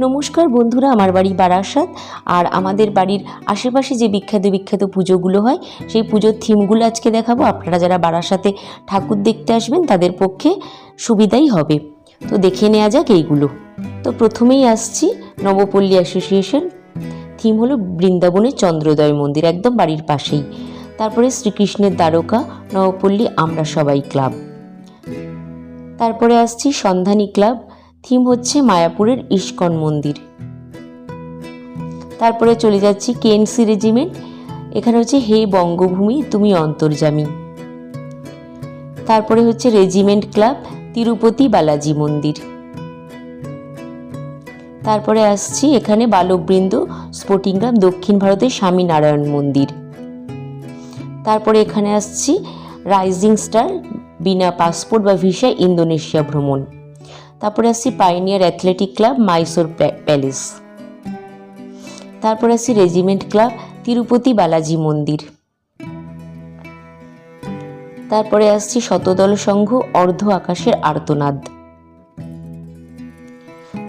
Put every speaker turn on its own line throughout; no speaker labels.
নমস্কার বন্ধুরা, আমার বাড়ি বারাসাত। আর আমাদের বাড়ির আশেপাশে যে বিখ্যাত বিখ্যাত পুজোগুলো হয়, সেই পুজোর থিমগুলো আজকে দেখাবো। আপনারা যারা বারাসাতে ঠাকুর দেখতে আসবেন, তাদের পক্ষে সুবিধাই হবে। তো দেখে নেওয়া যাক এইগুলো। তো প্রথমেই আসছি নবপল্লী অ্যাসোসিয়েশন। থিম হলো বৃন্দাবনের চন্দ্রোদয় মন্দির, একদম বাড়ির পাশেই। তারপরে শ্রীকৃষ্ণের দ্বারকা, নবপল্লী আমরা সবাই ক্লাব। তারপরে আসছি সন্ধানী ক্লাব। থিম হচ্ছে মায়াপুরের ইস্কন মন্দির। তারপরে চলে যাচ্ছি কেএনসি রেজিমেন্ট। এখানে হচ্ছে, হে বঙ্গভূমি, তুমি অন্তর্জামী তারপরে হচ্ছে, রেজিমেন্ট ক্লাব, তিরুপতি বালাজি মন্দির। তারপরে আসছি এখানে, বালকবৃন্দ স্পোর্টিং ক্লাব, দক্ষিণ ভারতের স্বামীনারায়ণ মন্দির। তারপরে এখানে আসছি, রাইজিং স্টার, বিনা পাসপোর্ট বা ভিসা ইন্দোনেশিয়া ভ্রমণ। তারপরে আসছি পাইনিয়ার অ্যাথলেটিক ক্লাব মাইসোর প্যা- প্যালেস তারপরে আসছি রেজিমেন্ট ক্লাব তিরুপতি বালাজি মন্দির তারপরে আসছি শতদল সংঘ অর্ধ আকাশের আর্তনাদ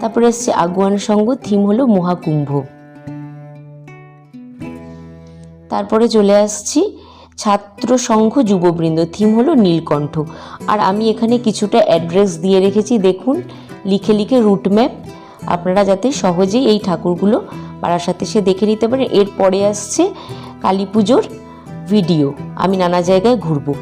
তারপরে আসছে আগুয়ান সংঘ থিম হলো মহাকুম্ভ তারপরে চলে আসছি ছাত্র সংঘ যুববৃন্দ থিম হলো নীলকণ্ঠ। আর আমি এখানে কিছুটা অ্যাড্রেস দিয়ে রেখেছি, দেখুন, লিখে লিখে রুট ম্যাপ আপনারা যাতে সহজেই এই ঠাকুরগুলো পাড়ার সাথে সে দেখে নিতে পারেন। এরপরে আসছে কালী পুজোর ভিডিও আমি নানা জায়গায় ঘুরবো।